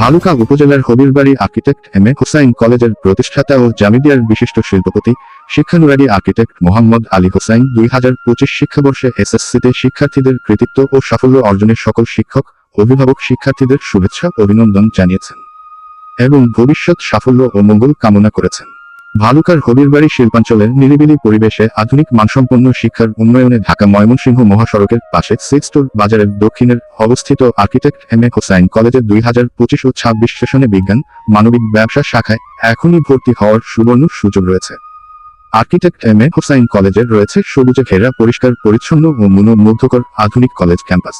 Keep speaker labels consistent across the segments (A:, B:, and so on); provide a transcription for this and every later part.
A: ভালুকা উপজেলার Habirbari architect M A Hossain কলেজের প্রতিষ্ঠাতা ও জামিদিয়ার বিশিষ্ট শিল্পপতি, শিক্ষানুরাগী আর্কিটেক্ট মোহাম্মদ আলী হোসাইন দুই হাজার পঁচিশ শিক্ষাবর্ষে এসএসসিতে শিক্ষার্থীদের কৃতিত্ব ও সাফল্য অর্জনের সকল শিক্ষক, অভিভাবক শিক্ষার্থীদের শুভেচ্ছা অভিনন্দন জানিয়েছেন এবং ভবিষ্যৎ সাফল্য ও মঙ্গল কামনা করেছেন। ভালুকার হবিরবাড়ি শিল্পাঞ্চলের নিরিবিলি পরিবেশে আধুনিক মানসম্পন্ন শিক্ষার উন্নয়নে ঢাকা ময়মনসিংহ মহাসড়কের পাশে সিক্সটোর বাজারের দক্ষিণের অবস্থিত আর্কিটেক্ট এম এ হোসাইন কলেজের দুই হাজার পঁচিশ ও ছাব্বিশ সেশনে বিজ্ঞান, মানবিক ব্যবসা শাখায় এখনই ভর্তি হওয়ার সুবর্ণ সুযোগ রয়েছে। আর্কিটেক্ট এম এ হোসাইন কলেজের রয়েছে সবুজে ঘেরা, পরিষ্কার, পরিচ্ছন্ন ও মনোমুগ্ধকর আধুনিক কলেজ ক্যাম্পাস।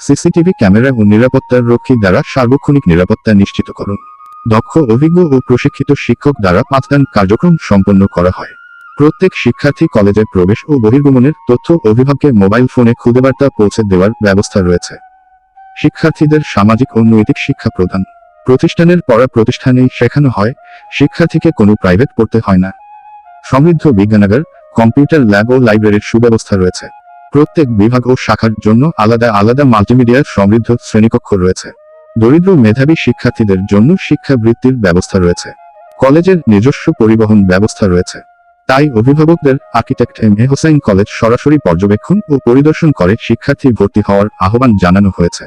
A: সিসিটিভি ক্যামেরা ও নিরাপত্তার রক্ষী দ্বারা সার্বক্ষণিক নিরাপত্তা নিশ্চিত করুন। দক্ষ অভিজ্ঞ ও প্রশিক্ষিত শিক্ষক দ্বারা পাঠদান কার্যক্রম সম্পন্ন করা হয়। প্রত্যেক শিক্ষার্থী কলেজে প্রবেশ ও বহির্গমনের তথ্য অভিভাবককে মোবাইল ফোনে খুদে বার্তা পৌঁছে দেওয়ার ব্যবস্থা রয়েছে। শিক্ষার্থীদের সামাজিক ও নৈতিক শিক্ষা প্রদান। প্রতিষ্ঠানের পড়া প্রতিষ্ঠানেই শেখানো হয়, শিক্ষার্থীকে কোনো প্রাইভেট পড়তে হয় না। সমৃদ্ধ বিজ্ঞানাগার, কম্পিউটার ল্যাব ও লাইব্রেরির সুব্যবস্থা রয়েছে। প্রত্যেক বিভাগ ও শাখার জন্য আলাদা আলাদা মাল্টিমিডিয়ার সমৃদ্ধ শ্রেণীকক্ষ রয়েছে। দরিদ্র মেধাবী শিক্ষার্থীদের জন্য শিক্ষাবৃত্তির ব্যবস্থা রয়েছে। কলেজের নিজস্ব পরিবহন ব্যবস্থা রয়েছে। তাই অভিভাবকদের architect M A Hossain college সরাসরি পর্যবেক্ষণ ও পরিদর্শন করে শিক্ষার্থী ভর্তি হওয়ার আহ্বান জানানো হয়েছে।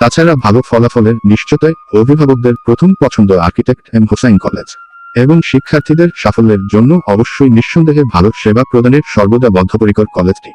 A: তাছাড়া ভালো ফলাফলের নিশ্চয়তায় অভিভাবকদের প্রথম পছন্দ আর্কিটেক্ট এম হোসাইন কলেজ। এবং শিক্ষার্থীদের সাফল্যের জন্য অবশ্যই নিঃসন্দেহে ভালো সেবা প্রদানের সর্বদা বদ্ধপরিকর কলেজটি।